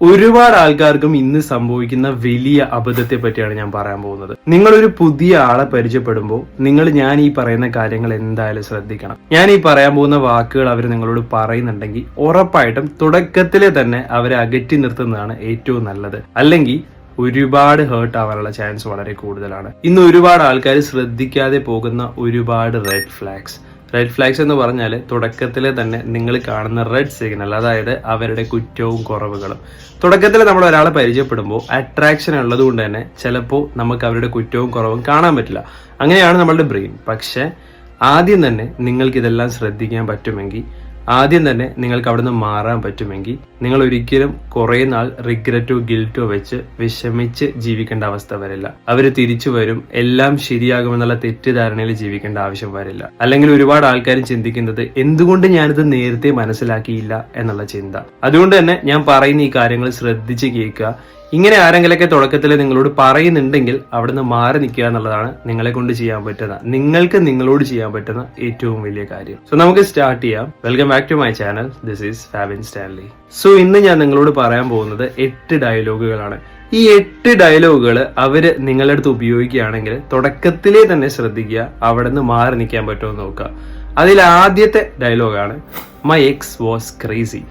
ഒരുപാട് ആൾക്കാർക്കും ഇന്ന് സംഭവിക്കുന്ന വലിയ അബദ്ധത്തെ പറ്റിയാണ് ഞാൻ പറയാൻ പോകുന്നത്. നിങ്ങൾ ഒരു പുതിയ ആളെ പരിചയപ്പെടുമ്പോൾ നിങ്ങൾ ഞാൻ ഈ പറയുന്ന കാര്യങ്ങൾ എന്തായാലും ശ്രദ്ധിക്കണം. ഞാൻ ഈ പറയാൻ പോകുന്ന വാക്കുകൾ അവർ നിങ്ങളോട് പറയുന്നുണ്ടെങ്കിൽ ഉറപ്പായിട്ടും തുടക്കത്തിലെ തന്നെ അവരെ അകറ്റി നിർത്തുന്നതാണ് ഏറ്റവും നല്ലത്. അല്ലെങ്കിൽ ഒരുപാട് ഹേർട്ട് ആവാനുള്ള ചാൻസ് വളരെ കൂടുതലാണ്. ഇന്ന് ഒരുപാട് ആൾക്കാർ ശ്രദ്ധിക്കാതെ പോകുന്ന ഒരുപാട് റെഡ് ഫ്ലാഗ്സ് റെഡ് ഫ്ലാഗ്സ് എന്ന് പറഞ്ഞാൽ തുടക്കത്തിൽ തന്നെ നിങ്ങൾ കാണുന്ന റെഡ് സിഗ്നൽ അതായത് അവരുടെ കുറ്റവും കുറവുകളും. തുടക്കത്തിൽ നമ്മൾ ഒരാളെ പരിചയപ്പെടുമ്പോൾ അട്രാക്ഷൻ ഉള്ളത് കൊണ്ട് തന്നെ ചിലപ്പോൾ നമുക്ക് അവരുടെ കുറ്റവും കുറവും കാണാൻ പറ്റില്ല. അങ്ങനെയാണ് നമ്മളുടെ ബ്രെയിൻ പക്ഷേ ആദ്യം തന്നെ നിങ്ങൾക്കിതെല്ലാം ശ്രദ്ധിക്കാൻ പറ്റുമെങ്കിൽ ആദ്യം തന്നെ നിങ്ങൾക്ക് അവിടുന്ന് മാറാൻ പറ്റുമെങ്കിൽ നിങ്ങൾ ഒരിക്കലും കുറേ നാൾ റിഗ്രറ്റോ ഗിൽറ്റോ വെച്ച് വിഷമിച്ച് ജീവിക്കേണ്ട അവസ്ഥ വരില്ല. അവർ തിരിച്ചു വരും എല്ലാം ശരിയാകുമെന്നുള്ള തെറ്റിദ്ധാരണയിൽ ജീവിക്കേണ്ട ആവശ്യം വരില്ല. അല്ലെങ്കിൽ ഒരുപാട് ആൾക്കാരും ചിന്തിക്കുന്നത് എന്തുകൊണ്ട് ഞാനിത് നേരത്തെ മനസ്സിലാക്കിയില്ല എന്നുള്ള ചിന്ത. അതുകൊണ്ട് തന്നെ ഞാൻ പറയുന്ന ഈ കാര്യങ്ങൾ ശ്രദ്ധിച്ച് കേൾക്കുക. ഇങ്ങനെ ആരെങ്കിലൊക്കെ തുടക്കത്തിൽ നിങ്ങളോട് പറയുന്നുണ്ടെങ്കിൽ അവിടുന്ന് മാറി നിൽക്കുക എന്നുള്ളതാണ് നിങ്ങളെ കൊണ്ട് ചെയ്യാൻ പറ്റുന്ന നിങ്ങൾക്ക് നിങ്ങളോട് ചെയ്യാൻ പറ്റുന്ന ഏറ്റവും വലിയ കാര്യം. സോ നമുക്ക് സ്റ്റാർട്ട് ചെയ്യാം. Welcome back to my channel this is Fabin Stanley so ഇന്ന് ഞാൻ നിങ്ങളോട് പറയാൻ പോകുന്നത് എട്ട് ഡയലോഗുകളാണ് ഈ എട്ട് ഡയലോഗുകൾ അവർ നിങ്ങളുടെ അടുത്ത് ഉപയോഗിക്കുകയാണെങ്കിൽ തുടക്കത്തിലേ തന്നെ ശ്രദ്ധിക്കുക അവിടെ നിന്ന് മാറി നിൽക്കാൻ പറ്റുമോ നോക്കുക. അതിൽ ആദ്യത്തെ ഡയലോഗാണ് മൈ എക്സ് വാസ് ക്രേസി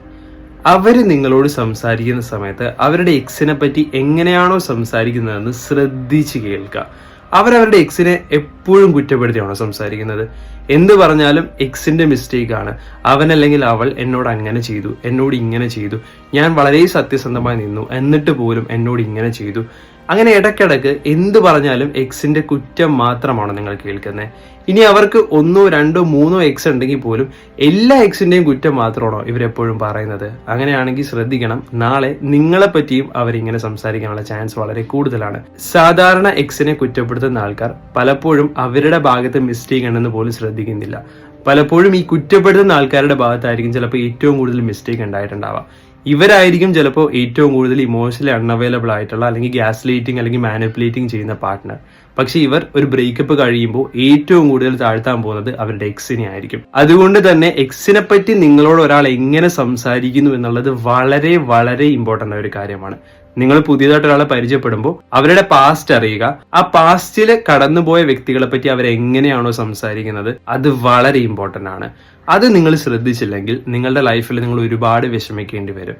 അവർ നിങ്ങളോട് സംസാരിക്കുന്ന സമയത്ത് അവരുടെ എക്സിനെ പറ്റി എങ്ങനെയാണോ സംസാരിക്കുന്നതെന്ന് ശ്രദ്ധിച്ച് കേൾക്കുക. അവരവരുടെ എക്സിനെ എപ്പോഴും കുറ്റപ്പെടുത്തിയാണോ സംസാരിക്കുന്നത്. എന്ത് പറഞ്ഞാലും എക്സിന്റെ മിസ്റ്റേക്കാണ് ആണ്. അവൻ അല്ലെങ്കിൽ അവൾ എന്നോട് അങ്ങനെ ചെയ്തു എന്നോട് ഇങ്ങനെ ചെയ്തു. ഞാൻ വളരെ സത്യസന്ധമായി നിന്നു. എന്നിട്ട് പോലും എന്നോട് ഇങ്ങനെ ചെയ്തു. അങ്ങനെ ഇടയ്ക്കിടയ്ക്ക് എന്ത് പറഞ്ഞാലും എക്സിന്റെ കുറ്റം മാത്രമാണ് നിങ്ങൾ കേൾക്കുന്നത്. ഇനി അവർക്ക് ഒന്നോ രണ്ടോ മൂന്നോ എക്സ് ഉണ്ടെങ്കിൽ പോലും എല്ലാ എക്സിന്റെയും കുറ്റം മാത്രമാണോ ഇവരെപ്പോഴും പറയുന്നത്? അങ്ങനെയാണെങ്കിൽ ശ്രദ്ധിക്കണം. നാളെ നിങ്ങളെ പറ്റിയും അവരിങ്ങനെ സംസാരിക്കാനുള്ള ചാൻസ് വളരെ കൂടുതലാണ്. സാധാരണ എക്സിനെ കുറ്റപ്പെടുത്തുന്ന ആൾക്കാർ പലപ്പോഴും അവരുടെ ഭാഗത്ത് മിസ്റ്റേക്ക് ഉണ്ടെന്ന് പോലും ശ്രദ്ധിക്കുന്നില്ല. പലപ്പോഴും ഈ കുറ്റപ്പെടുത്തുന്ന ആൾക്കാരുടെ ഭാഗത്തായിരിക്കും ചിലപ്പോൾ ഏറ്റവും കൂടുതൽ മിസ്റ്റേക്ക് ഉണ്ടായിട്ടുണ്ടാവാം ഇവരായിരിക്കും ചിലപ്പോൾ ഏറ്റവും കൂടുതൽ ഇമോഷണലി അൺഅവൈലബിൾ ആയിട്ടുള്ള അല്ലെങ്കിൽ ഗ്യാസ് ലൈറ്റിംഗ് അല്ലെങ്കിൽ മാനിപ്പുലേറ്റിംഗ് ചെയ്യുന്ന പാർട്ട്ണർ പക്ഷെ ഇവർ ഒരു ബ്രേക്കപ്പ് കഴിയുമ്പോൾ ഏറ്റവും കൂടുതൽ താഴ്ത്താൻ പോകുന്നത് അവരുടെ എക്സിനെ ആയിരിക്കും. അതുകൊണ്ട് തന്നെ എക്സിനെ പറ്റി നിങ്ങളോട് ഒരാൾ എങ്ങനെ സംസാരിക്കുന്നു എന്നുള്ളത് വളരെ വളരെ ഇമ്പോർട്ടന്റ് ആയ ഒരു കാര്യമാണ്. നിങ്ങൾ പുതിയതായിട്ട് ഒരാളെ പരിചയപ്പെടുമ്പോൾ അവരുടെ പാസ്റ്റ് അറിയുക. ആ പാസ്റ്റിൽ കടന്നുപോയ വ്യക്തികളെ പറ്റി അവരെങ്ങനെയാണോ സംസാരിക്കുന്നത് അത് വളരെ ഇമ്പോർട്ടന്റ് ആണ്. അത് നിങ്ങൾ ശ്രദ്ധിച്ചില്ലെങ്കിൽ നിങ്ങളുടെ ലൈഫിൽ നിങ്ങൾ ഒരുപാട് വിഷമിക്കേണ്ടി വരും.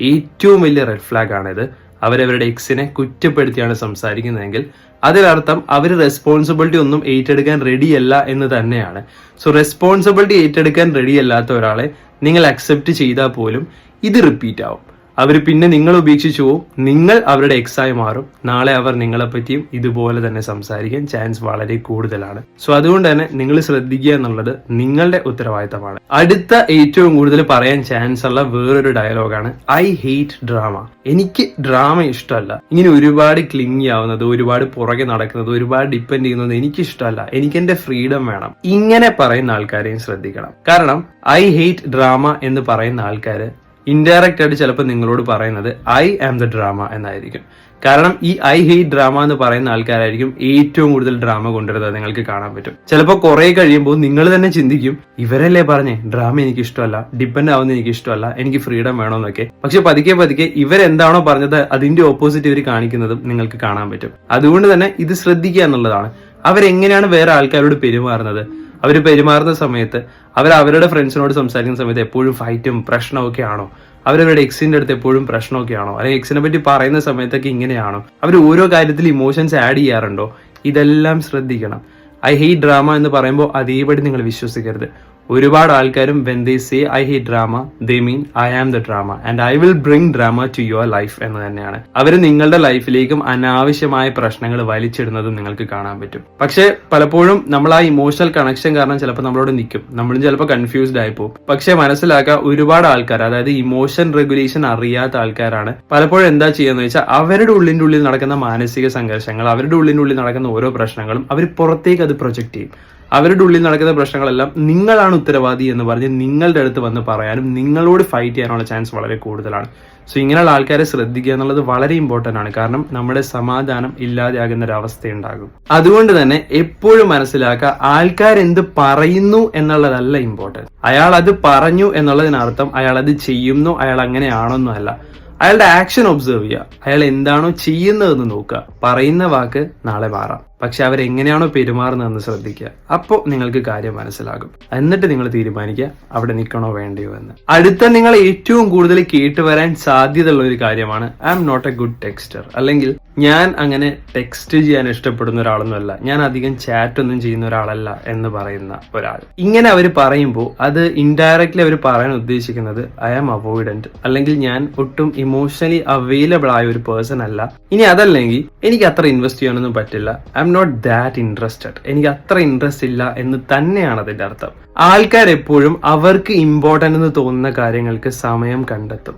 ഏറ്റവും വലിയ റെഡ് ഫ്ലാഗ് ആണിത്. അവരവരുടെ എക്സിനെ കുറ്റപ്പെടുത്തിയാണ് സംസാരിക്കുന്നതെങ്കിൽ അതിനർത്ഥം അവർ റെസ്പോൺസിബിലിറ്റി ഒന്നും ഏറ്റെടുക്കാൻ റെഡിയല്ല എന്ന് തന്നെയാണ്. സോ റെസ്പോൺസിബിലിറ്റി ഏറ്റെടുക്കാൻ റെഡിയല്ലാത്ത ഒരാളെ നിങ്ങൾ അക്സെപ്റ്റ് ചെയ്താൽ പോലും ഇത് റിപ്പീറ്റ് ആവും. അവർ പിന്നെ നിങ്ങൾ ഉപേക്ഷിച്ചു പോവും. നിങ്ങൾ അവരുടെ എക്സായി മാറും. നാളെ അവർ നിങ്ങളെ പറ്റിയും ഇതുപോലെ തന്നെ സംസാരിക്കാൻ ചാൻസ് വളരെ കൂടുതലാണ്. സോ അതുകൊണ്ട് തന്നെ നിങ്ങൾ ശ്രദ്ധിക്കുക എന്നുള്ളത് നിങ്ങളുടെ ഉത്തരവാദിത്തമാണ്. അടുത്ത ഏറ്റവും കൂടുതൽ പറയാൻ ചാൻസ് ഉള്ള വേറൊരു ഡയലോഗാണ് ഐ ഹേറ്റ് ഡ്രാമ എനിക്ക് ഡ്രാമ ഇഷ്ടമല്ല. ഇങ്ങനെ ഒരുപാട് ക്ലിങ്ങി ആവുന്നത് ഒരുപാട് പുറകെ നടക്കുന്നത് ഒരുപാട് ഡിപ്പെൻഡ് ചെയ്യുന്നത് എനിക്ക് ഇഷ്ടമല്ല എനിക്ക് എന്റെ ഫ്രീഡം വേണം. ഇങ്ങനെ പറയുന്ന ആൾക്കാരെയും ശ്രദ്ധിക്കണം. കാരണം ഐ ഹേറ്റ് ഡ്രാമ എന്ന് പറയുന്ന ആൾക്കാര് ഇൻഡയറക്റ്റ് ആയിട്ട് ചിലപ്പോൾ നിങ്ങളോട് പറയുന്നത് ഐ ആം ദ ഡ്രാമ എന്നായിരിക്കും. കാരണം ഈ ഐ ഹെയ്റ്റ് ഡ്രാമ എന്ന് പറയുന്ന ആൾക്കാരായിരിക്കും ഏറ്റവും കൂടുതൽ ഡ്രാമ കൊണ്ടുവരുന്നത് നിങ്ങൾക്ക് കാണാൻ പറ്റും. ചിലപ്പോൾ കുറെ കഴിയുമ്പോൾ നിങ്ങൾ തന്നെ ചിന്തിക്കും ഇവരല്ലേ പറഞ്ഞേ ഡ്രാമ എനിക്ക് ഇഷ്ടമല്ല ഡിപ്പെൻഡ് ആവുന്ന എനിക്ക് ഇഷ്ടമല്ല എനിക്ക് ഫ്രീഡം വേണമെന്നൊക്കെ. പക്ഷെ പതുക്കെ പതുക്കെ ഇവരെന്താണോ പറഞ്ഞത് അതിന്റെ ഓപ്പോസിറ്റ് ഇവർ കാണിക്കുന്നതും നിങ്ങൾക്ക് കാണാൻ പറ്റും. അതുകൊണ്ട് തന്നെ ഇത് ശ്രദ്ധിക്കുക എന്നുള്ളതാണ്. അവരെങ്ങനെയാണ് വേറെ ആൾക്കാരോട് പെരുമാറുന്നത്? അവർ പെരുമാറുന്ന സമയത്ത് അവർ അവരുടെ ഫ്രണ്ട്സിനോട് സംസാരിക്കുന്ന സമയത്ത് എപ്പോഴും ഫൈറ്റും പ്രശ്നമൊക്കെ ആണോ? അവരവരുടെ എക്സിന്റെ അടുത്ത് എപ്പോഴും പ്രശ്നമൊക്കെ ആണോ? അല്ലെങ്കിൽ എക്സിനെ പറ്റി പറയുന്ന സമയത്തൊക്കെ ഇങ്ങനെയാണോ? അവർ ഓരോ കാര്യത്തിൽ ഇമോഷൻസ് ആഡ് ചെയ്യാറുണ്ടോ? ഇതെല്ലാം ശ്രദ്ധിക്കണം. ഐ ഹെയ്റ്റ് ഡ്രാമ എന്ന് പറയുമ്പോൾ അതേപടി നിങ്ങൾ വിശ്വസിക്കരുത്. ഒരുപാട് ആൾക്കാരും when they say I he drama they mean I am the drama and I will bring drama to your life എന്ന് തന്നെയാണ്. അവർ നിങ്ങളുടെ ലൈഫിലേക്കും അനാവശ്യമായ പ്രശ്നങ്ങൾ വലിച്ചിടുന്നതും നിങ്ങൾക്ക് കാണാൻ പറ്റും. പക്ഷെ പലപ്പോഴും നമ്മൾ ആ ഇമോഷണൽ കണക്ഷൻ കാരണം ചിലപ്പോൾ നമ്മളോട് നിൽക്കും നമ്മളും ചിലപ്പോൾ കൺഫ്യൂസ്ഡ് ആയി പോകും പക്ഷെ മനസ്സിലാക്കുക ഒരുപാട് ആൾക്കാർ അതായത് ഇമോഷൻ റെഗുലേഷൻ അറിയാത്ത ആൾക്കാരാണ്. പലപ്പോഴും എന്താ ചെയ്യാന്ന് വെച്ചാൽ അവരുടെ ഉള്ളിന്റെ ഉള്ളിൽ നടക്കുന്ന മാനസിക സംഘർഷങ്ങൾ അവരുടെ ഉള്ളിന്റെ ഉള്ളിൽ നടക്കുന്ന ഓരോ പ്രശ്നങ്ങളും അവർ പുറത്തേക്ക് അത് പ്രൊജക്ട് ചെയ്യും. അവരുടെ ഉള്ളിൽ നടക്കുന്ന പ്രശ്നങ്ങളെല്ലാം നിങ്ങളാണ് ഉത്തരവാദി എന്ന് പറഞ്ഞ് നിങ്ങളുടെ അടുത്ത് വന്ന് പറയാനും നിങ്ങളോട് ഫൈറ്റ് ചെയ്യാനുള്ള ചാൻസ് വളരെ കൂടുതലാണ്. സോ ഇങ്ങനെയുള്ള ആൾക്കാരെ ശ്രദ്ധിക്കുക എന്നുള്ളത് വളരെ ഇമ്പോർട്ടന്റ് ആണ്. കാരണം നമ്മുടെ സമാധാനം ഇല്ലാതെയാകുന്ന ഒരു അവസ്ഥയുണ്ടാകും. അതുകൊണ്ട് തന്നെ എപ്പോഴും മനസ്സിലാക്കുക ആൾക്കാരെന്ത് പറയുന്നു എന്നുള്ളതല്ല ഇമ്പോർട്ടന്റ് അയാൾ അത് പറഞ്ഞു എന്നുള്ളതിനർത്ഥം അയാൾ അത് ചെയ്യുന്നു അയാൾ അങ്ങനെയാണോന്നും അല്ല. അയാളുടെ ആക്ഷൻ ഒബ്സർവ് ചെയ്യുക. അയാൾ എന്താണോ ചെയ്യുന്നതെന്ന് നോക്കുക. പറയുന്ന വാക്ക് നാളെ മാറാം. പക്ഷെ അവരെങ്ങനെയാണോ പെരുമാറുന്നതെന്ന് ശ്രദ്ധിക്കുക. അപ്പോൾ നിങ്ങൾക്ക് കാര്യം മനസ്സിലാകും. എന്നിട്ട് നിങ്ങൾ തീരുമാനിക്കുക അവിടെ നിൽക്കണോ വേണ്ടയോ എന്ന്. അടുത്ത നിങ്ങൾ ഏറ്റവും കൂടുതൽ കേട്ട് വരാൻ സാധ്യതയുള്ള ഒരു കാര്യമാണ് I'm not a good texter അല്ലെങ്കിൽ ഞാൻ അങ്ങനെ ടെക്സ്റ്റ് ചെയ്യാൻ ഇഷ്ടപ്പെടുന്ന ഒരാളൊന്നുമല്ല. ഞാൻ അധികം ചാറ്റ് ഒന്നും ചെയ്യുന്ന ഒരാളല്ല എന്ന് പറയുന്ന ഒരാൾ. ഇങ്ങനെ അവർ പറയുമ്പോൾ അത് ഇൻഡയറക്റ്റ്ലി അവർ പറയാൻ ഉദ്ദേശിക്കുന്നത് ഐ ആം അവോയ്ഡന്റ് അല്ലെങ്കിൽ ഞാൻ ഒട്ടും ഇമോഷണലി അവൈലബിൾ ആയ ഒരു പേഴ്സൺ അല്ല. ഇനി അതല്ലെങ്കിൽ എനിക്ക് അത്ര ഇൻവെസ്റ്റ് ചെയ്യാനൊന്നും പറ്റില്ല. I'm not that interested എനിക്ക് അത്ര ഇൻട്രസ്റ്റ് ഇല്ല എന്ന് തന്നെയാണ് അതിന്റെ അർത്ഥം. ആൾക്കാർ എപ്പോഴും അവർക്ക് ഇമ്പോർട്ടന്റ് എന്ന് തോന്നുന്ന കാര്യങ്ങൾക്ക് സമയം കണ്ടെത്തും.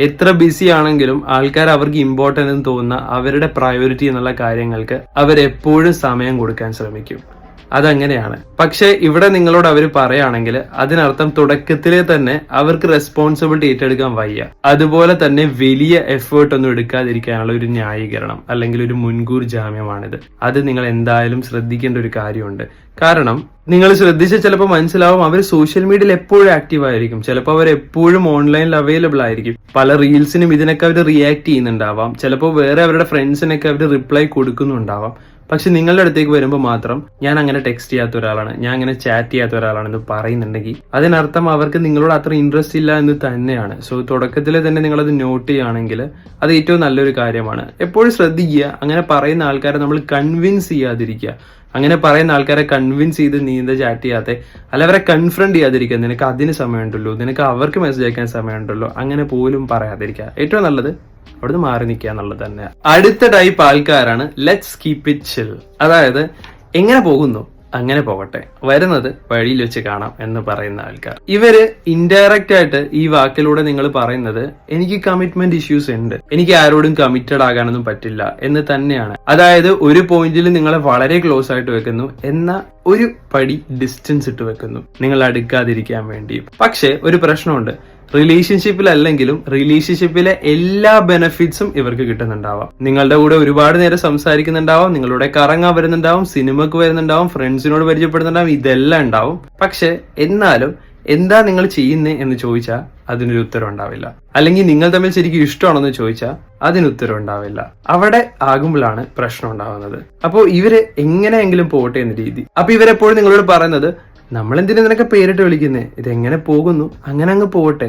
എത്ര ബിസി ആണെങ്കിലും ആൾക്കാർ അവർക്ക് ഇമ്പോർട്ടന്റ് എന്ന് തോന്നുന്ന അവരുടെ പ്രയോറിറ്റി എന്നുള്ള കാര്യങ്ങൾക്ക് അവരെപ്പോഴും സമയം കൊടുക്കാൻ ശ്രമിക്കും. അതങ്ങനെയാണ്. പക്ഷെ ഇവിടെ നിങ്ങളോട് അവർ പറയുകയാണെങ്കിൽ അതിനർത്ഥം തുടക്കത്തിലെ തന്നെ അവർക്ക് റെസ്പോൺസിബിലിറ്റി ഏറ്റെടുക്കാൻ വയ്യ. അതുപോലെ തന്നെ വലിയ എഫേർട്ട് ഒന്നും എടുക്കാതിരിക്കാനുള്ള ഒരു ന്യായീകരണം അല്ലെങ്കിൽ ഒരു മുൻകൂർ ജാമ്യമാണിത്. അത് നിങ്ങൾ എന്തായാലും ശ്രദ്ധിക്കേണ്ട ഒരു കാര്യമുണ്ട്. കാരണം നിങ്ങൾ ശ്രദ്ധിച്ച് ചിലപ്പോൾ മനസ്സിലാവും അവർ സോഷ്യൽ മീഡിയയിൽ എപ്പോഴും ആക്റ്റീവ് ആയിരിക്കും. ചിലപ്പോൾ അവർ എപ്പോഴും ഓൺലൈനിൽ അവൈലബിൾ ആയിരിക്കും. പല റീൽസിനും ഇതിനൊക്കെ അവർ റിയാക്ട് ചെയ്യുന്നുണ്ടാവാം. ചിലപ്പോൾ വേറെ അവരുടെ ഫ്രണ്ട്സിനൊക്കെ അവർ റിപ്ലൈ കൊടുക്കുന്നുണ്ടാവാം. പക്ഷെ നിങ്ങളുടെ അടുത്തേക്ക് വരുമ്പോൾ മാത്രം ഞാൻ അങ്ങനെ ടെക്സ്റ്റ് ചെയ്യാത്ത ഒരാളാണ്. ഞാൻ അങ്ങനെ ചാറ്റ് ചെയ്യാത്ത ഒരാളാണെന്ന് പറയുന്നുണ്ടെങ്കിൽ അതിനർത്ഥം അവർക്ക് നിങ്ങളോട് അത്ര ഇൻട്രസ്റ്റ് ഇല്ല എന്ന് തന്നെയാണ്. സോ തുടക്കത്തിൽ തന്നെ നിങ്ങളത് നോട്ട് ചെയ്യുകയാണെങ്കിൽ അത് ഏറ്റവും നല്ലൊരു കാര്യമാണ്. എപ്പോഴും ശ്രദ്ധിക്കുക. അങ്ങനെ പറയുന്ന ആൾക്കാരെ നമ്മൾ കൺവിൻസ് ചെയ്യാതിരിക്കുക. അങ്ങനെ പറയുന്ന ആൾക്കാരെ കൺവിൻസ് ചെയ്ത് നീന്ത എന്താ ചാറ്റ് അല്ല അവരെ കൺഫ്രണ്ട് ചെയ്യാതിരിക്കുക നിനക്ക് അതിന് സമയമുണ്ടല്ലോ. നിനക്ക് അവർക്ക് മെസ്സേജ് അയക്കാൻ സമയമുണ്ടല്ലോ. അങ്ങനെ പോലും പറയാതിരിക്കുക. ഏറ്റവും നല്ലത് അവിടുന്ന് മാറി നിൽക്കുക എന്നുള്ളത് തന്നെ. അടുത്ത ടൈപ്പ് ആൾക്കാരാണ്. ലെറ്റ്സ് കീപ് ഇറ്റ് ചിൽ അതായത് എങ്ങനെ പോകുന്നു? അങ്ങനെ പോകട്ടെ. വരുന്നത് വഴിയിൽ വെച്ച് കാണാം എന്ന് പറയുന്ന ആൾക്കാർ. ഇവർ ഇൻഡയറക്റ്റ് ആയിട്ട് ഈ വാക്കിലൂടെ നിങ്ങൾ പറയുന്നത് എനിക്ക് കമ്മിറ്റ്മെന്റ് ഇഷ്യൂസ് ഉണ്ട്. എനിക്ക് ആരോടും കമ്മിറ്റഡ് ആകാനൊന്നും പറ്റില്ല എന്ന് തന്നെയാണ്. അതായത് ഒരു പോയിന്റിൽ നിങ്ങളെ വളരെ ക്ലോസ് ആയിട്ട് വെക്കുന്നു എന്ന ഒരു പടി ഡിസ്റ്റൻസ് ഇട്ട് വെക്കുന്നു. നിങ്ങൾ അടുക്കാതിരിക്കാൻ വേണ്ടി പക്ഷെ ഒരു പ്രശ്നമുണ്ട്. റിലേഷൻഷിപ്പിലല്ലെങ്കിലും റിലേഷൻഷിപ്പിലെ എല്ലാ ബെനഫിറ്റ്സും ഇവർക്ക് കിട്ടുന്നുണ്ടാവാം. നിങ്ങളുടെ കൂടെ ഒരുപാട് നേരം സംസാരിക്കുന്നുണ്ടാവാം നിങ്ങളുടെ കറങ്ങാൻ വരുന്നുണ്ടാവും സിനിമക്ക് വരുന്നുണ്ടാവും ഫ്രണ്ട്സിനോട് പരിചയപ്പെടുന്നുണ്ടാവും ഇതെല്ലാം ഉണ്ടാവും. പക്ഷെ എന്നാലും എന്താ നിങ്ങൾ ചെയ്യുന്നേ എന്ന് ചോദിച്ചാൽ അതിനൊരു ഉത്തരം ഉണ്ടാവില്ല. അല്ലെങ്കിൽ നിങ്ങൾ തമ്മിൽ ശരിക്കും ഇഷ്ടമാണോ എന്ന് ചോദിച്ചാൽ അതിന് ഉത്തരം ഉണ്ടാവില്ല. അവിടെ ആകുമ്പോഴാണ് പ്രശ്നം ഉണ്ടാവുന്നത്. അപ്പോൾ ഇവർ എങ്ങനെയെങ്കിലും പോകട്ടെ എന്ന രീതി. അപ്പൊ ഇവരെപ്പോഴും നിങ്ങളോട് പറയുന്നത് നമ്മൾ എന്തിനു നിനക്ക് പേരിട്ട് വിളിക്കുന്നേ? എങ്ങനെ പോകുന്നു? അങ്ങനെ അങ്ങ് പോകട്ടെ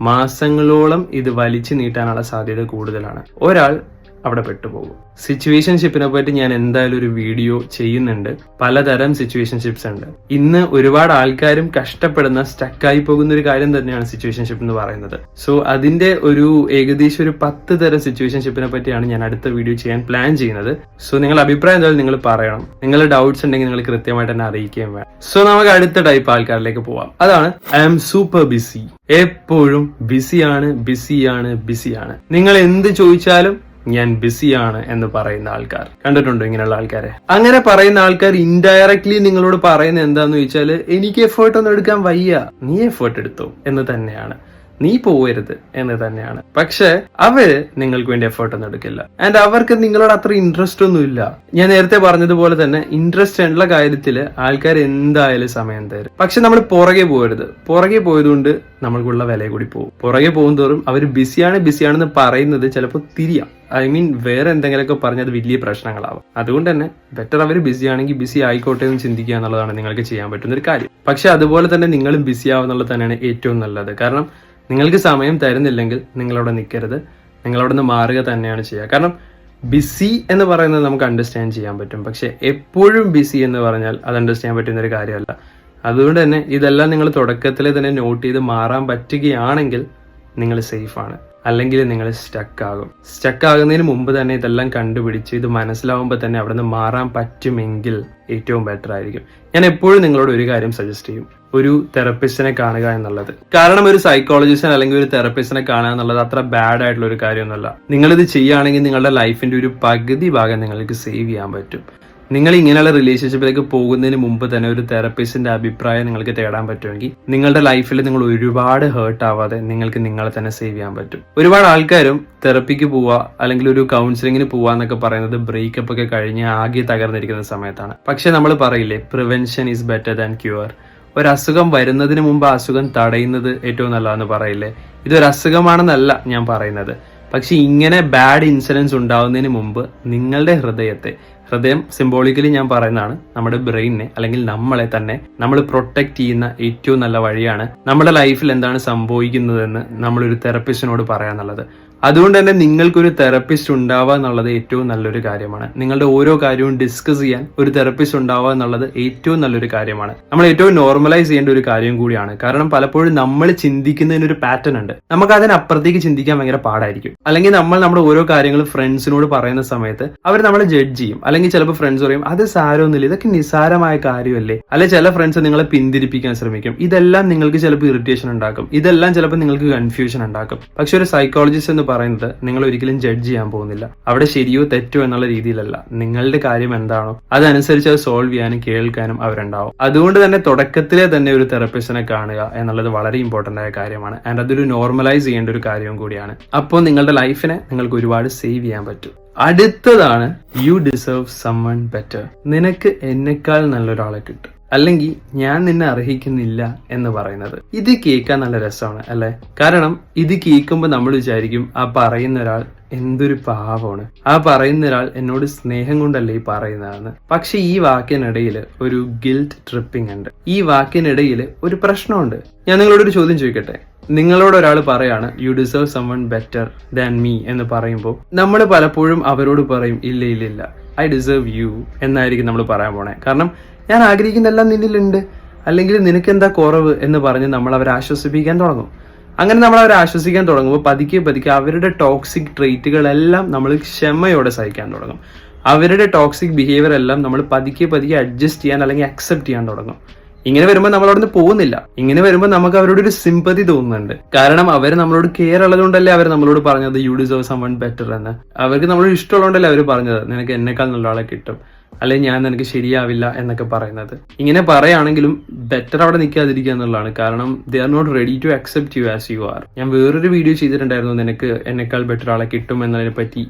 മാസങ്ങളോളം ഇത് വലിച്ചു നീട്ടാനുള്ള സാധ്യത കൂടുതലാണ്. ഒരാൾ അവിടെ പെട്ടുപോകും. സിറ്റുവേഷൻഷിപ്പിനെ പറ്റി ഞാൻ എന്തായാലും ഒരു വീഡിയോ ചെയ്യുന്നുണ്ട്. പലതരം സിറ്റുവേഷൻഷിപ്സ് ഉണ്ട്. ഇന്ന് ഒരുപാട് ആൾക്കാരും കഷ്ടപ്പെടുന്ന സ്റ്റക്കായി പോകുന്ന ഒരു കാര്യം തന്നെയാണ് സിറ്റുവേഷൻഷിപ്പ് എന്ന് പറയുന്നത്. സോ അതിന്റെ ഒരു ഏകദേശം ഒരു പത്ത് തരം സിറ്റുവേഷൻഷിപ്പിനെ പറ്റിയാണ് ഞാൻ അടുത്ത വീഡിയോ ചെയ്യാൻ പ്ലാൻ ചെയ്യുന്നത്. സോ നിങ്ങളുടെ അഭിപ്രായം എന്തായാലും നിങ്ങൾ പറയണം. നിങ്ങളുടെ ഡൗട്ട്സ് ഉണ്ടെങ്കിൽ നിങ്ങൾ കൃത്യമായിട്ട് എന്നെ അറിയിക്കുകയും വേണം. സോ നമുക്ക് അടുത്ത ടൈപ്പ് ആൾക്കാരിലേക്ക് പോവാം. അതാണ് ഐ ആം സൂപ്പർ ബിസി എപ്പോഴും ബിസിയാണ് ബിസിയാണ് ബിസിയാണ് നിങ്ങൾ എന്ത് ചോദിച്ചാലും ഞാൻ ബിസിയാണ് എന്ന് പറയുന്ന ആൾക്കാർ. കണ്ടിട്ടുണ്ടോ ഇങ്ങനെയുള്ള ആൾക്കാരെ? അങ്ങനെ പറയുന്ന ആൾക്കാർ ഇൻഡയറക്ട്ലി നിങ്ങളോട് പറയുന്നത് എന്താന്ന് ചോദിച്ചാൽ എനിക്ക് എഫേർട്ട് ഒന്നും എടുക്കാൻ വയ്യ. നീ എഫേർട്ട് എടുത്തോ. എന്ന് തന്നെയാണ്. നീ പോവരുത് എന്ന് തന്നെയാണ്. പക്ഷെ അവർ നിങ്ങൾക്ക് വേണ്ടി എഫേർട്ട് ഒന്നും എടുക്കില്ല. ആൻഡ് അവർക്ക് നിങ്ങളോട് അത്ര ഇൻട്രസ്റ്റ് ഒന്നും ഇല്ല. ഞാൻ നേരത്തെ പറഞ്ഞതുപോലെ തന്നെ ഇൻട്രസ്റ്റ് ഉള്ള കാര്യത്തിൽ ആൾക്കാർ എന്തായാലും സമയം തരും. പക്ഷെ നമ്മൾ പുറകെ പോകരുത് പുറകെ പോയതുകൊണ്ട് നമ്മൾക്കുള്ള വില കൂടി പോകും. പുറകെ പോകും തോറും അവർ ബിസിയാണ് ബിസിയാണെന്ന് പറയുന്നത് ചിലപ്പോൾ തിരിയാം. ഐ മീൻ വേറെ എന്തെങ്കിലുമൊക്കെ പറഞ്ഞത് വലിയ പ്രശ്നങ്ങളാവും. അതുകൊണ്ട് തന്നെ ബെറ്റർ അവർ ബിസി ആണെങ്കിൽ ബിസി ആയിക്കോട്ടെ എന്ന് ചിന്തിക്കുക എന്നുള്ളതാണ് നിങ്ങൾക്ക് ചെയ്യാൻ പറ്റുന്ന ഒരു കാര്യം. പക്ഷെ അതുപോലെ തന്നെ നിങ്ങളും ബിസി ആവുന്നുള്ളത് തന്നെയാണ് ഏറ്റവും നല്ലത്. കാരണം നിങ്ങൾക്ക് സമയം തരുന്നില്ലെങ്കിൽ നിങ്ങളവിടെ നിൽക്കരുത് നിങ്ങളവിടെ നിന്ന് മാറുക തന്നെയാണ് ചെയ്യുക. കാരണം ബിസി എന്ന് പറയുന്നത് നമുക്ക് അണ്ടർസ്റ്റാൻഡ് ചെയ്യാൻ പറ്റും. പക്ഷെ എപ്പോഴും ബിസി എന്ന് പറഞ്ഞാൽ അത് അണ്ടർസ്റ്റാൻഡ് പറ്റുന്ന ഒരു കാര്യമല്ല. അതുകൊണ്ട് തന്നെ ഇതെല്ലാം നിങ്ങൾ തുടക്കത്തിലെ തന്നെ നോട്ട് ചെയ്ത് മാറാൻ പറ്റുകയാണെങ്കിൽ നിങ്ങൾ സേഫ് ആണ്. അല്ലെങ്കിൽ നിങ്ങൾ സ്റ്റക്ക് ആകും. സ്റ്റക്ക് ആകുന്നതിന് മുമ്പ് തന്നെ ഇതെല്ലാം കണ്ടുപിടിച്ച് ഇത് മനസ്സിലാവുമ്പോൾ തന്നെ അവിടെ നിന്ന് മാറാൻ പറ്റുമെങ്കിൽ ഏറ്റവും ബെറ്റർ ആയിരിക്കും. ഞാൻ എപ്പോഴും നിങ്ങളോട് ഒരു കാര്യം സജസ്റ്റ് ചെയ്യും. ഒരു തെറപ്പിസ്റ്റിനെ കാണുക എന്നുള്ളത്. കാരണം ഒരു സൈക്കോളജിസ്റ്റിനെ അല്ലെങ്കിൽ ഒരു തെറപ്പിസ്റ്റിനെ കാണുക എന്നുള്ളത് അത്ര ബാഡ് ആയിട്ടുള്ള ഒരു കാര്യമൊന്നുമല്ല. നിങ്ങളിത് ചെയ്യുകയാണെങ്കിൽ നിങ്ങളുടെ ലൈഫിന്റെ ഒരു പകുതി ഭാഗം നിങ്ങൾക്ക് സേവ് ചെയ്യാൻ പറ്റും. നിങ്ങൾ ഇങ്ങനെയുള്ള റിലേഷൻഷിപ്പിലേക്ക് പോകുന്നതിന് മുമ്പ് തന്നെ ഒരു തെറപ്പിസ്റ്റിന്റെ അഭിപ്രായം നിങ്ങൾക്ക് തേടാൻ പറ്റുമെങ്കിൽ നിങ്ങളുടെ ലൈഫിൽ നിങ്ങൾ ഒരുപാട് ഹേർട്ട് ആവാതെ നിങ്ങൾക്ക് നിങ്ങളെ തന്നെ സേവ് ചെയ്യാൻ പറ്റും. ഒരുപാട് ആൾക്കാരും തെറപ്പിക്ക് പോവുക അല്ലെങ്കിൽ ഒരു കൗൺസിലിങ്ങിന് പോവുക എന്നൊക്കെ പറയുന്നത് ബ്രേക്കപ്പ് ഒക്കെ കഴിഞ്ഞ് ആകെ തകർന്നിരിക്കുന്ന സമയത്താണ്. പക്ഷെ നമ്മൾ പറയില്ലേ prevention is better than cure ഒരു അസുഖം വരുന്നതിന് മുമ്പ് അസുഖം തടയുന്നത് ഏറ്റവും നല്ലതെന്ന് പറയില്ലേ? ഇതൊരു അസുഖമാണെന്നല്ല ഞാൻ പറയുന്നത്. പക്ഷെ ഇങ്ങനെ ബാഡ് ഇൻസിഡൻസ് ഉണ്ടാവുന്നതിന് മുമ്പ് നിങ്ങളുടെ ഹൃദയത്തെ ഹൃദയം സിംബോളിക്കലി ഞാൻ പറയുന്നതാണ് നമ്മുടെ ബ്രെയിനെ അല്ലെങ്കിൽ നമ്മളെ തന്നെ നമ്മൾ പ്രൊട്ടക്ട് ചെയ്യുന്ന ഏറ്റവും നല്ല വഴിയാണ് നമ്മുടെ ലൈഫിൽ എന്താണ് സംഭവിക്കുന്നതെന്ന് നമ്മളൊരു തെറപ്പിസ്റ്റിനോട് പറയാന്നുള്ളത് അതുകൊണ്ട് തന്നെ നിങ്ങൾക്കൊരു തെറപ്പിസ്റ്റ് ഉണ്ടാവുക എന്നുള്ളത് ഏറ്റവും നല്ലൊരു കാര്യമാണ്. നിങ്ങളുടെ ഓരോ കാര്യവും ഡിസ്കസ് ചെയ്യാൻ ഒരു തെറപ്പിസ്റ്റ് ഉണ്ടാവുക എന്നുള്ളത് ഏറ്റവും നല്ലൊരു കാര്യമാണ്. നമ്മൾ ഏറ്റവും നോർമലൈസ് ചെയ്യേണ്ട ഒരു കാര്യം കൂടിയാണ്. കാരണം പലപ്പോഴും നമ്മൾ ചിന്തിക്കുന്നതിനൊരു പാറ്റേൺ ഉണ്ട്. നമുക്ക് അതിനപ്പുറത്തേക്ക് ചിന്തിക്കാൻ ഭയങ്കര പാടായിരിക്കും. അല്ലെങ്കിൽ നമ്മൾ നമ്മുടെ ഓരോ കാര്യങ്ങളും ഫ്രണ്ട്സിനോട് പറയുന്ന സമയത്ത് അവർ നമ്മളെ ജഡ്ജ് ചെയ്യും. അല്ലെങ്കിൽ ചിലപ്പോൾ ഫ്രണ്ട്സ് പറയും അത് സാരമൊന്നുമില്ല. ഇതൊക്കെ നിസാരമായ കാര്യമല്ലേ? അല്ലെ ചില ഫ്രണ്ട്സ് നിങ്ങളെ പിന്തിരിപ്പിക്കാൻ ശ്രമിക്കും. ഇതെല്ലാം നിങ്ങൾക്ക് ചിലപ്പോൾ ഇറിറ്റേഷൻ ഉണ്ടാക്കും. ഇതെല്ലാം ചിലപ്പോൾ നിങ്ങൾക്ക് കൺഫ്യൂഷൻ ഉണ്ടാക്കും. പക്ഷെ ഒരു സൈക്കോളജിസ്റ്റ് എന്ന് പറയുന്നത് നിങ്ങൾ ഒരിക്കലും ജഡ്ജ് ചെയ്യാൻ പോകുന്നില്ല. അവിടെ ശരിയോ തെറ്റോ എന്നുള്ള രീതിയിലല്ല. നിങ്ങളുടെ കാര്യം എന്താണോ അതനുസരിച്ച് അത് സോൾവ് ചെയ്യാനും കേൾക്കാനും അവരുണ്ടാവും. അതുകൊണ്ട് തന്നെ തുടക്കത്തിലെ തന്നെ ഒരു തെറപ്പിസ്റ്റിനെ കാണുക എന്നുള്ളത് വളരെ ഇമ്പോർട്ടന്റ് ആയ കാര്യമാണ്. ആൻഡ് അതൊരു നോർമലൈസ് ചെയ്യേണ്ട ഒരു കാര്യവും കൂടിയാണ്. അപ്പോൾ നിങ്ങളുടെ ലൈഫിനെ നിങ്ങൾക്ക് ഒരുപാട് സേവ് ചെയ്യാൻ പറ്റും. അടുത്തതാണ് യു ഡിസേർവ് സമ്മൺ ബെറ്റർ നിനക്ക് എന്നെക്കാൾ നല്ലൊരാളെ കിട്ടും. അല്ലെങ്കിൽ ഞാൻ നിന്നെ അർഹിക്കുന്നില്ല എന്ന് പറയുന്നത്. ഇത് കേൾക്കാൻ നല്ല രസമാണ് അല്ലെ? കാരണം ഇത് കേൾക്കുമ്പോൾ നമ്മൾ വിചാരിക്കും ആ പറയുന്ന ഒരാൾ എന്തൊരു പാവമാണ്. ആ പറയുന്ന ഒരാൾ എന്നോട് സ്നേഹം കൊണ്ടല്ലേ ഈ പറയുന്നതാണ് പക്ഷെ ഈ വാക്കിനിടയിൽ ഒരു ഗിൽറ്റ് ട്രിപ്പിംഗ് ഉണ്ട്. ഈ വാക്കിനിടയിൽ ഒരു പ്രശ്നമുണ്ട്. ഞാൻ നിങ്ങളോടൊരു ചോദ്യം ചോദിക്കട്ടെ? നിങ്ങളോട് ഒരാൾ പറയാണ് you deserve someone better than me എന്ന് പറയുമ്പോൾ നമ്മൾ പലപ്പോഴും അവരോട് പറയും ഇല്ല ഇല്ല ഇല്ല. ഐ ഡിസേർവ് യു എന്നായിരിക്കും നമ്മൾ പറയാൻ പോണേ. കാരണം ഞാൻ ആഗ്രഹിക്കുന്നതെല്ലാം നിന്നിലുണ്ട്. അല്ലെങ്കിൽ നിനക്ക് എന്താ കുറവ് എന്ന് പറഞ്ഞ് നമ്മൾ അവരെ ആശ്വസിപ്പിക്കാൻ തുടങ്ങും. അങ്ങനെ നമ്മൾ അവരെ ആശ്വസിക്കാൻ തുടങ്ങുമ്പോൾ പതുക്കെ പതുക്കെ അവരുടെ ടോക്സിക് ട്രേറ്റുകളെല്ലാം നമ്മൾ ക്ഷമയോടെ സഹിക്കാൻ തുടങ്ങും. അവരുടെ ടോക്സിക് ബിഹേവിയർ എല്ലാം നമ്മൾ പതുക്കെ പതുക്കെ അഡ്ജസ്റ്റ് ചെയ്യാൻ അല്ലെങ്കിൽ അക്സെപ്റ്റ് ചെയ്യാൻ തുടങ്ങും. ഇങ്ങനെ വരുമ്പോൾ നമ്മൾ അവിടുന്ന് പോകുന്നില്ല. ഇങ്ങനെ വരുമ്പോൾ നമുക്ക് അവരോട് ഒരു സിമ്പതി തോന്നുന്നുണ്ട്. കാരണം അവർ നമ്മളോട് കെയർ ഉള്ളതുകൊണ്ടല്ലേ അവർ നമ്മളോട് പറഞ്ഞത് യു ഡിസേർവ് വൺ ബെറ്റർ എന്ന്. അവർക്ക് നമ്മളോട് ഇഷ്ടമുള്ളതുകൊണ്ടല്ലേ അവർ പറഞ്ഞത് നിനക്ക് എന്നെക്കാൾ നല്ല ആളെ കിട്ടും. അല്ലെങ്കിൽ ഞാൻ നിനക്ക് ശരിയാവില്ല എന്നൊക്കെ പറയുന്നത്. ഇങ്ങനെ പറയുകയാണെങ്കിലും ബെറ്റർ അവിടെ നിൽക്കാതിരിക്കുക എന്നുള്ളതാണ്. കാരണം they are not ready to accept you as you are ഞാൻ വേറൊരു വീഡിയോ ചെയ്തിട്ടുണ്ടായിരുന്നു. നിനക്ക് എന്നെക്കാൾ ബെറ്റർ ആളെ കിട്ടും എന്നതിനെ പറ്റി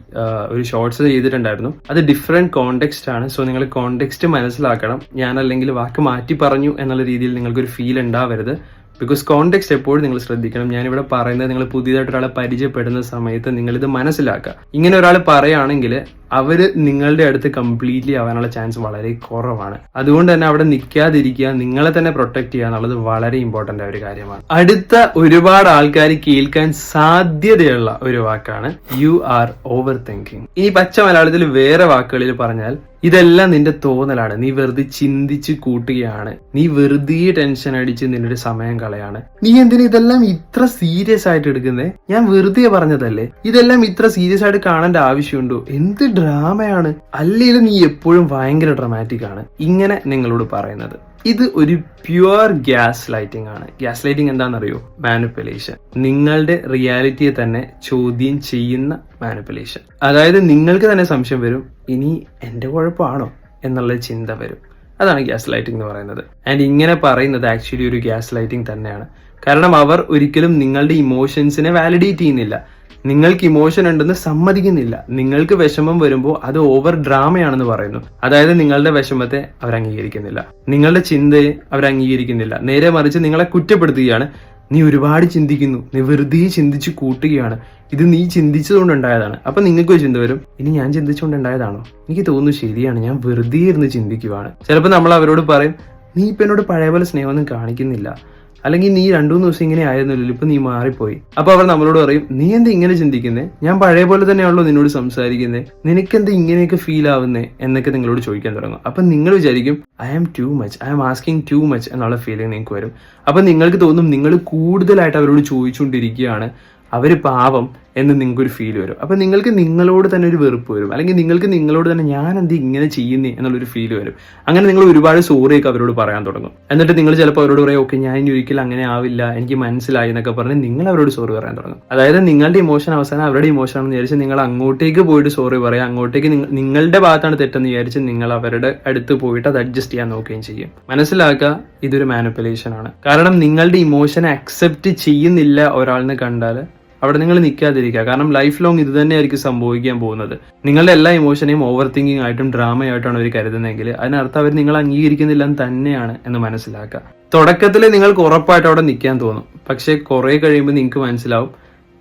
ഒരു ഷോർട്സ് ചെയ്തിട്ടുണ്ടായിരുന്നു. അത് ഡിഫറെന്റ് കോണ്ടെക്സ്റ്റ് ആണ്. സോ നിങ്ങൾ കോണ്ടെക്സ്റ്റ് മനസ്സിലാക്കണം. ഞാൻ അല്ലെങ്കിൽ വാക്ക് മാറ്റി പറഞ്ഞു എന്നുള്ള രീതിയിൽ നിങ്ങൾക്കൊരു ഫീൽ ഉണ്ടാവരുത്. ബിക്കോസ് കോണ്ടെക്സ്റ്റ് എപ്പോഴും നിങ്ങൾ ശ്രദ്ധിക്കണം. ഞാനിവിടെ പറയുന്നത് നിങ്ങൾ പുതിയതായിട്ട് ഒരാളെ പരിചയപ്പെടുന്ന സമയത്ത് നിങ്ങൾ ഇത് മനസ്സിലാക്കുക. ഇങ്ങനെ ഒരാൾ പറയുകയാണെങ്കിൽ അവർ നിങ്ങളുടെ അടുത്ത് കംപ്ലീറ്റ്ലി ആവാനുള്ള ചാൻസ് വളരെ കുറവാണ്. അതുകൊണ്ട് തന്നെ അവിടെ നിൽക്കാതിരിക്കുക നിങ്ങളെ തന്നെ പ്രൊട്ടക്ട് ചെയ്യുക എന്നുള്ളത് വളരെ ഇമ്പോർട്ടന്റ് ആയ ഒരു കാര്യമാണ്. അടുത്ത ഒരുപാട് ആൾക്കാർ കേൾക്കാൻ സാധ്യതയുള്ള ഒരു വാക്കാണ് യു ആർ ഓവർ തിങ്കിങ് ഇനി പച്ച മലയാളത്തിൽ വേറെ വാക്കുകളിൽ പറഞ്ഞാൽ ഇതെല്ലാം നിന്റെ തോന്നലാണ്. നീ വെറുതെ ചിന്തിച്ച് കൂട്ടുകയാണ്. നീ വെറുതെ ടെൻഷൻ അടിച്ച് നിന്റെ ഒരു സമയം കളയാണ്. നീ എന്തിനാ ഇതെല്ലാം ഇത്ര സീരിയസ് ആയിട്ട് എടുക്കുന്നേ? ഞാൻ വെറുതെ പറഞ്ഞതല്ലേ? ഇതെല്ലാം ഇത്ര സീരിയസ് ആയിട്ട് കാണേണ്ട ആവശ്യമുണ്ടോ? എന്ത് ഡ്രാമയാണ് അല്ലെങ്കിൽ നീ എപ്പോഴും ഭയങ്കര ഡ്രമാറ്റിക് ആണ്. ഇങ്ങനെ നിങ്ങളോട് പറയുന്നത്. ഇത് ഒരു പ്യുവർ ഗ്യാസ് ലൈറ്റിംഗ് ആണ്. ഗ്യാസ് ലൈറ്റിംഗ് എന്താണെന്നറിയോ? മാനുപ്പുലേഷൻ. നിങ്ങളുടെ റിയാലിറ്റിയെ തന്നെ ചോദ്യം ചെയ്യുന്ന മാനുപ്പുലേഷൻ. അതായത് നിങ്ങൾക്ക് തന്നെ സംശയം വരും ഇനി എന്റെ കുഴപ്പമാണോ എന്നുള്ള ചിന്ത വരും. അതാണ് ഗ്യാസ് ലൈറ്റിംഗ് എന്ന് പറയുന്നത്. ആൻഡ് ഇങ്ങനെ പറയുന്നത് ആക്ച്വലി ഒരു ഗ്യാസ് ലൈറ്റിംഗ് തന്നെയാണ്. കാരണം അവർ ഒരിക്കലും നിങ്ങളുടെ ഇമോഷൻസിനെ വാലിഡേറ്റ് ചെയ്യുന്നില്ല. നിങ്ങൾക്ക് ഇമോഷൻ ഉണ്ടെന്ന് സമ്മതിക്കുന്നില്ല. നിങ്ങൾക്ക് വിഷമം വരുമ്പോൾ അത് ഓവർ ഡ്രാമയാണെന്ന് പറയുന്നു. അതായത് നിങ്ങളുടെ വിഷമത്തെ അവർ അംഗീകരിക്കുന്നില്ല. നിങ്ങളുടെ ചിന്തയെ അവർ അംഗീകരിക്കുന്നില്ല. നേരെ മറിച്ച് നിങ്ങളെ കുറ്റപ്പെടുത്തുകയാണ്. നീ ഒരുപാട് ചിന്തിക്കുന്നു. നീ വെറുതെ ചിന്തിച്ച് കൂട്ടുകയാണ്. ഇത് നീ ചിന്തിച്ചതുകൊണ്ടുണ്ടായതാണ്. അപ്പൊ നിങ്ങൾക്ക് ഒരു ചിന്ത വരും. ഇനി ഞാൻ ചിന്തിച്ചുകൊണ്ട് ഉണ്ടായതാണോ എനിക്ക് തോന്നുന്നു ശരിയാണ്. ഞാൻ വെറുതെ ഇരുന്ന് ചിന്തിക്കുവാണ്. ചിലപ്പോൾ നമ്മൾ അവരോട് പറയും നീ ഇപ്പൊ എന്നോട് പഴയ പോലെ സ്നേഹമൊന്നും കാണിക്കുന്നില്ല. അല്ലെങ്കിൽ നീ രണ്ടു മൂന്ന് ദിവസം ഇങ്ങനെ ആയിരുന്നില്ല ഇപ്പൊ നീ മാറിപ്പോയി. അപ്പൊ അവർ നമ്മളോട് പറയും നീ എന്താ ഇങ്ങനെ ചിന്തിക്കുന്നേ? ഞാൻ പഴയ പോലെ തന്നെയാണല്ലോ നിന്നോട് സംസാരിക്കുന്നേ. നിനക്കെന്താ ഇങ്ങനെയൊക്കെ ഫീൽ ആവുന്നേ? എന്നൊക്കെ നിങ്ങളോട് ചോദിക്കാൻ തുടങ്ങും. അപ്പൊ നിങ്ങൾ വിചാരിക്കും I am too much I am asking too much എന്നുള്ള ഫീലിംഗ് നിങ്ങൾക്ക് വരും. അപ്പൊ നിങ്ങൾക്ക് തോന്നും നിങ്ങൾ കൂടുതലായിട്ട് അവരോട് ചോദിച്ചുകൊണ്ടിരിക്കുകയാണ്. അവർ പാവം. എന്ന് നിങ്ങൾക്ക് ഒരു ഫീൽ വരും. അപ്പോൾ നിങ്ങൾക്ക് നിങ്ങളോട് തന്നെ ഒരു വെറുപ്പ് വരും. അല്ലെങ്കിൽ നിങ്ങൾക്ക് നിങ്ങളോട് തന്നെ ഞാൻ എന്ത് ഇങ്ങനെ ചെയ്യുന്നേ എന്നുള്ളൊരു ഫീൽ വരും. അങ്ങനെ നിങ്ങൾ ഒരുപാട് സോറിയൊക്കെ അവരോട് പറയാൻ തുടങ്ങും. എന്നിട്ട് നിങ്ങൾ ചിലപ്പോൾ അവരോട് പറയും ഓക്കെ ഞാൻ ഇനി ഒരിക്കലും അങ്ങനെ ആവില്ല. എനിക്ക് മനസ്സിലായി എന്നൊക്കെ പറഞ്ഞ് നിങ്ങൾ അവരോട് സോറി പറയാൻ തുടങ്ങും. അതായത് നിങ്ങളുടെ ഇമോഷൻ അവസാനം അവരുടെ ഇമോഷൻ ആണെന്ന് വിചാരിച്ച് നിങ്ങൾ അങ്ങോട്ടേക്ക് പോയിട്ട് സോറി പറയാം. അങ്ങോട്ടേക്ക് നിങ്ങളുടെ ഭാഗത്താണ് തെറ്റെന്ന് വിചാരിച്ച് നിങ്ങൾ അവരുടെ അടുത്ത് പോയിട്ട് അത് അഡ്ജസ്റ്റ് ചെയ്യാൻ നോക്കുകയും ചെയ്യും. മനസ്സിലാക്കുക ഇതൊരു മാനിപ്പുലേഷൻ ആണ്. കാരണം നിങ്ങളുടെ ഇമോഷൻ അക്സെപ്റ്റ് ചെയ്യുന്നില്ല ഒരാളിനെ കണ്ടാൽ അവിടെ നിങ്ങൾ നിൽക്കാതിരിക്കുക. കാരണം ലൈഫ് ലോങ് ഇത് തന്നെയായിരിക്കും സംഭവിക്കാൻ പോകുന്നത്. നിങ്ങളുടെ എല്ലാ ഇമോഷനെയും ഓവർ തിങ്കിങ് ആയിട്ടും ഡ്രാമയായിട്ടാണ് അവർ കരുതുന്നതെങ്കിൽ അതിനർത്ഥം അവർ നിങ്ങൾ അംഗീകരിക്കുന്നില്ല എന്ന് തന്നെയാണ് എന്ന് മനസ്സിലാക്കുക. തുടക്കത്തിൽ നിങ്ങൾക്ക് ഉറപ്പായിട്ട് അവിടെ നിൽക്കാൻ തോന്നും. പക്ഷേ കുറെ കഴിയുമ്പോൾ നിങ്ങൾക്ക് മനസ്സിലാവും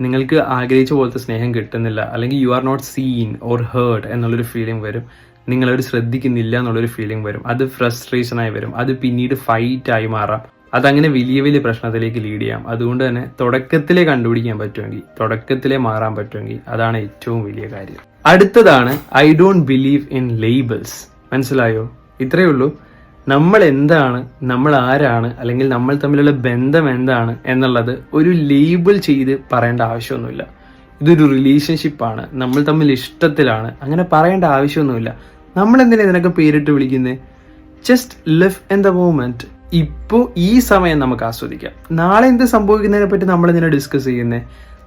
നിങ്ങൾക്ക് ആഗ്രഹിച്ച പോലത്തെ സ്നേഹം കിട്ടുന്നില്ല. അല്ലെങ്കിൽ you are not seen or heard എന്നുള്ളൊരു ഫീലിംഗ് വരും. നിങ്ങളവർ ശ്രദ്ധിക്കുന്നില്ല എന്നുള്ളൊരു ഫീലിംഗ് വരും. അത് ഫ്രസ്ട്രേഷൻ ആയി വരും. അത് പിന്നീട് ഫൈറ്റ് ആയി മാറാം. അതങ്ങനെ വലിയ വലിയ പ്രശ്നത്തിലേക്ക് ലീഡ് ചെയ്യാം. അതുകൊണ്ട് തന്നെ തുടക്കത്തിലെ കണ്ടുപിടിക്കാൻ പറ്റുമെങ്കിൽ തുടക്കത്തിലെ മാറാൻ പറ്റുമെങ്കിൽ അതാണ് ഏറ്റവും വലിയ കാര്യം. അടുത്തതാണ് I don't believe in labels മനസ്സിലായോ? ഇത്രയേ ഉള്ളൂ. നമ്മൾ എന്താണ് നമ്മൾ ആരാണ് അല്ലെങ്കിൽ നമ്മൾ തമ്മിലുള്ള ബന്ധം എന്താണ് എന്നുള്ളത് ഒരു ലേബിൾ ചെയ്ത് പറയേണ്ട ആവശ്യമൊന്നുമില്ല. ഇതൊരു റിലേഷൻഷിപ്പാണ് നമ്മൾ തമ്മിൽ ഇഷ്ടത്തിലാണ്. അങ്ങനെ പറയേണ്ട ആവശ്യമൊന്നുമില്ല. നമ്മൾ എന്തിനാ ഇതിനൊക്കെ പേരിട്ട് വിളിക്കുന്നത് just live in the moment ഇപ്പോൾ ഈ സമയം നമുക്ക് ആസ്വദിക്കാം. നാളെ എന്ത് സംഭവിക്കുന്നതിനെ പറ്റി നമ്മൾ ഇതിനെ ഡിസ്കസ് ചെയ്യുന്നത്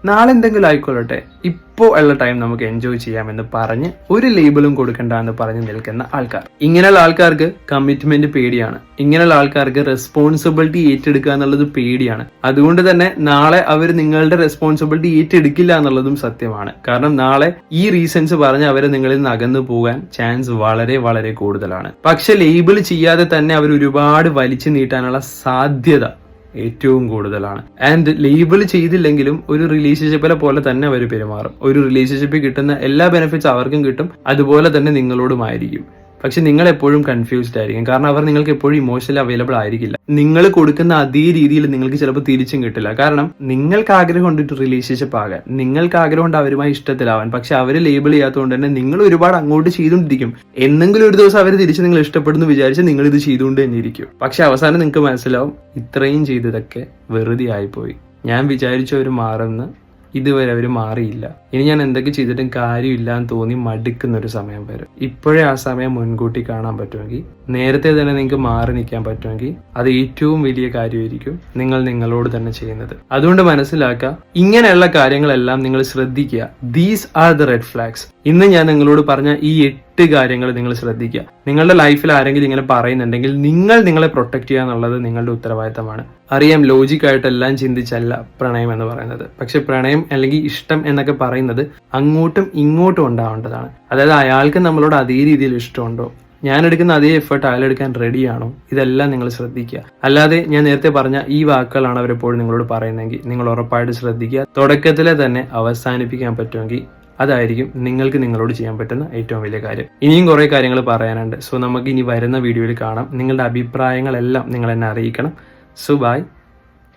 നാളെ എന്തെങ്കിലും ആയിക്കൊള്ളട്ടെ. ഇപ്പോൾ ഉള്ള ടൈം നമുക്ക് എൻജോയ് ചെയ്യാമെന്ന് പറഞ്ഞ് ഒരു ലേബിളും കൊടുക്കണ്ട എന്ന് പറഞ്ഞ് നിൽക്കുന്ന ആൾക്കാർ. ഇങ്ങനെയുള്ള ആൾക്കാർക്ക് കമ്മിറ്റ്മെന്റ് പേടിയാണ്. ഇങ്ങനെയുള്ള ആൾക്കാർക്ക് റെസ്പോൺസിബിലിറ്റി ഏറ്റെടുക്കുക എന്നുള്ളത് പേടിയാണ്. അതുകൊണ്ട് തന്നെ നാളെ അവർ നിങ്ങളുടെ റെസ്പോൺസിബിലിറ്റി ഏറ്റെടുക്കില്ല എന്നുള്ളതും സത്യമാണ്. കാരണം നാളെ ഈ റീസൺസ് പറഞ്ഞ് അവർ നിങ്ങളിൽ നിന്ന് അകന്നു പോകാൻ ചാൻസ് വളരെ വളരെ കൂടുതലാണ്. പക്ഷെ ലേബിൾ ചെയ്യാതെ തന്നെ അവർ ഒരുപാട് വലിച്ചു നീട്ടാനുള്ള സാധ്യത ഏറ്റവും കൂടുതലാണ്. ആൻഡ് ലേബിൾ ചെയ്തില്ലെങ്കിലും ഒരു റിലേഷൻഷിപ്പിലെ പോലെ തന്നെ അവർ പെരുമാറും. ഒരു റിലേഷൻഷിപ്പിൽ കിട്ടുന്ന എല്ലാ ബെനിഫിറ്റ്സ് അവർക്കും കിട്ടും. അതുപോലെ തന്നെ നിങ്ങളോടുമായിരിക്കും. പക്ഷെ നിങ്ങൾ എപ്പോഴും കൺഫ്യൂസ്ഡ് ആയിരിക്കും. കാരണം അവർ നിങ്ങൾക്ക് എപ്പോഴും ഇമോഷണലി അവൈലബിൾ ആയിരിക്കില്ല. നിങ്ങൾ കൊടുക്കുന്ന അതേ രീതിയിൽ നിങ്ങൾക്ക് ചിലപ്പോൾ തിരിച്ചും കിട്ടില്ല. കാരണം നിങ്ങൾക്ക് ആഗ്രഹം ഉണ്ട് റിലേഷൻഷിപ്പ് ആകാൻ നിങ്ങൾക്ക് ആഗ്രഹമുണ്ട് അവരുമായി ഇഷ്ടത്തിലാവാൻ പക്ഷെ അവർ ലേബിൾ ചെയ്യാത്തതുകൊണ്ട് തന്നെ നിങ്ങൾ ഒരുപാട് അങ്ങോട്ട് ചെയ്തുകൊണ്ടിരിക്കും. എന്തെങ്കിലും ഒരു ദിവസം അവർ തിരിച്ച് നിങ്ങൾ ഇഷ്ടപ്പെടുന്നു വിചാരിച്ച് നിങ്ങൾ ഇത് ചെയ്തുകൊണ്ട് തന്നെ ഇരിക്കും. പക്ഷെ അവസാനം നിങ്ങൾക്ക് മനസ്സിലാവും ഇത്രയും ചെയ്തതൊക്കെ വെറുതെ ആയിപ്പോയി. ഞാൻ വിചാരിച്ചവർ മാറുമെന്ന് ഇതുവരെ അവർ മാറിയില്ല. ഇനി ഞാൻ എന്തൊക്കെ ചെയ്തിട്ടും കാര്യമില്ല എന്ന് തോന്നി മടുക്കുന്ന ഒരു സമയം വരും. ഇപ്പോഴേ ആ സമയം മുൻകൂട്ടി കാണാൻ പറ്റുമെങ്കിൽ നേരത്തെ തന്നെ നിങ്ങൾക്ക് മാറി നിൽക്കാൻ പറ്റുമെങ്കിൽ അത് ഏറ്റവും വലിയ കാര്യമായിരിക്കും നിങ്ങൾ നിങ്ങളോട് തന്നെ ചെയ്യുന്നത്. അതുകൊണ്ട് മനസ്സിലാക്കുക ഇങ്ങനെയുള്ള കാര്യങ്ങളെല്ലാം നിങ്ങൾ ശ്രദ്ധിക്കുക. These are the red flags ഇന്ന് ഞാൻ നിങ്ങളോട് പറഞ്ഞ ഈ എട്ട് കാര്യങ്ങൾ നിങ്ങൾ ശ്രദ്ധിക്കുക. നിങ്ങളുടെ ലൈഫിൽ ആരെങ്കിലും ഇങ്ങനെ പറയുന്നുണ്ടെങ്കിൽ നിങ്ങൾ നിങ്ങളെ പ്രൊട്ടക്ട് ചെയ്യുക എന്നുള്ളത് നിങ്ങളുടെ ഉത്തരവാദിത്തമാണ്. അറിയാം ലോജിക്കായിട്ടെല്ലാം ചിന്തിച്ചല്ല പ്രണയം എന്ന് പറയുന്നത്. പക്ഷെ പ്രണയം അല്ലെങ്കിൽ ഇഷ്ടം എന്നൊക്കെ പറയുന്നത് അങ്ങോട്ടും ഇങ്ങോട്ടും ഉണ്ടാവേണ്ടതാണ്. അതായത് അയാൾക്ക് നമ്മളോട് അതേ രീതിയിൽ ഇഷ്ടമുണ്ടോ? ഞാൻ എടുക്കുന്ന അതേ എഫേർട്ട് അയാൾ എടുക്കാൻ റെഡിയാണോ ഇതെല്ലാം നിങ്ങൾ ശ്രദ്ധിക്കുക. അല്ലാതെ ഞാൻ നേരത്തെ പറഞ്ഞ ഈ വാക്കുകളാണ് അവരെപ്പോഴും നിങ്ങളോട് പറയുന്നതെങ്കിൽ നിങ്ങൾ ഉറപ്പായിട്ട് ശ്രദ്ധിക്കുക. തുടക്കത്തിലെ തന്നെ അവസാനിപ്പിക്കാൻ പറ്റുമെങ്കിൽ അതായിരിക്കും നിങ്ങൾക്ക് നിങ്ങളോട് ചെയ്യാൻ പറ്റുന്ന ഏറ്റവും വലിയ കാര്യം. ഇനിയും കുറേ കാര്യങ്ങൾ പറയാനുണ്ട്. സോ നമുക്ക് ഇനി വരുന്ന വീഡിയോയിൽ കാണാം. നിങ്ങളുടെ അഭിപ്രായങ്ങളെല്ലാം നിങ്ങൾ എന്നെ അറിയിക്കണം. So bye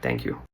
thank